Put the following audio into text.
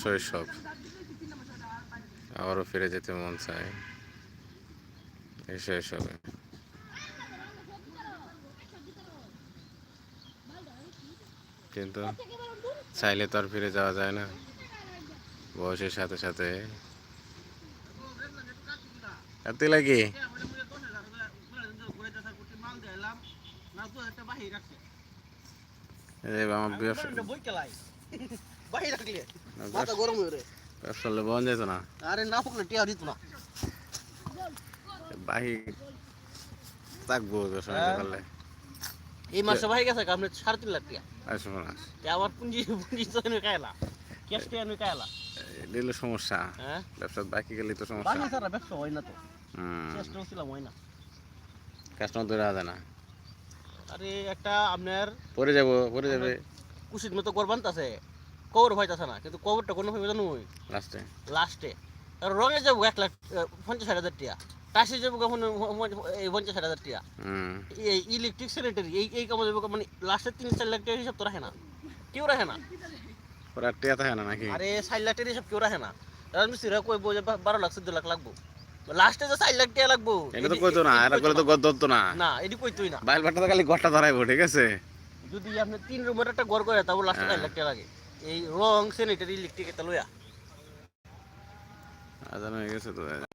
শৈশব আবারও ফিরে যেতে মন চায়। এই শৈশবে কিন্তু চাইলে তো আর ফিরে যাওয়া যায় না। বয়সের সাথে সাথে। এত লাগে। আমার মাথা গরম হয়ে রে ব্যবসা করলে বন্ধ না আরে না পকলে টিয়া দিত না বাহি থাকব ব্যবসা। করলে এই মাসে ভাই গেছে আপনি সাড়ে তিন লাখ টাকা আসব না তে পুঁজি পুঁজি তো এনে কায়লা ক্যাশ টাকা এনে কায়লা দিলে সমস্যা হ্যাঁ ব্যবসা বাকি গেলে তো সমস্যা বাকি ব্যবসা হয় না তো হুম চেষ্টা ছিলাম হয় না কাস্টমার ধরে না আরে একটা আপনার পরে যাব পরে যাবে কুশির মতো করবান আছে কবর হইতাছে না কিন্তু কবরটা কোনো ভাবে জানো লাস্টে। লাস্টে। আর রঙে যাব এক লাখ পঞ্চাশ ষাট হাজার টাকা টাসি যাব কখন পঞ্চাশ ষাট হাজার হুম। এই ইলেকট্রিক স্যানিটারি এই এই কামে যাব মানে লাস্টের তিন চার লাখ টাকা হিসাব তো রাখে না। কেউ রাখে না। পরে টিয়া থাকে না নাকি? আরে চার লাখ টাকা হিসাব কেউ রাখে না। রাজমিস্ত্রিরা কইব যে বারো লাখ চোদ্দ লাখ লাগবো। লাস্টে যে চার লাখ টাকা লাগবো এটা তো কইতো না এটা করলে তো গদ ধরতো না। না এটি কইতোই না। বাইল বাট্টা তো খালি গড়টা ধরাইবো ঠিক আছে? যদি আপনি তিন রুমের একটা ঘর করে তারপর লাস্টে চার। লাখ টাকা লাগে। এই রং স্যানিটারি ইলেকট্রিক এটা লইয়া। আজান হয়ে গেছে তো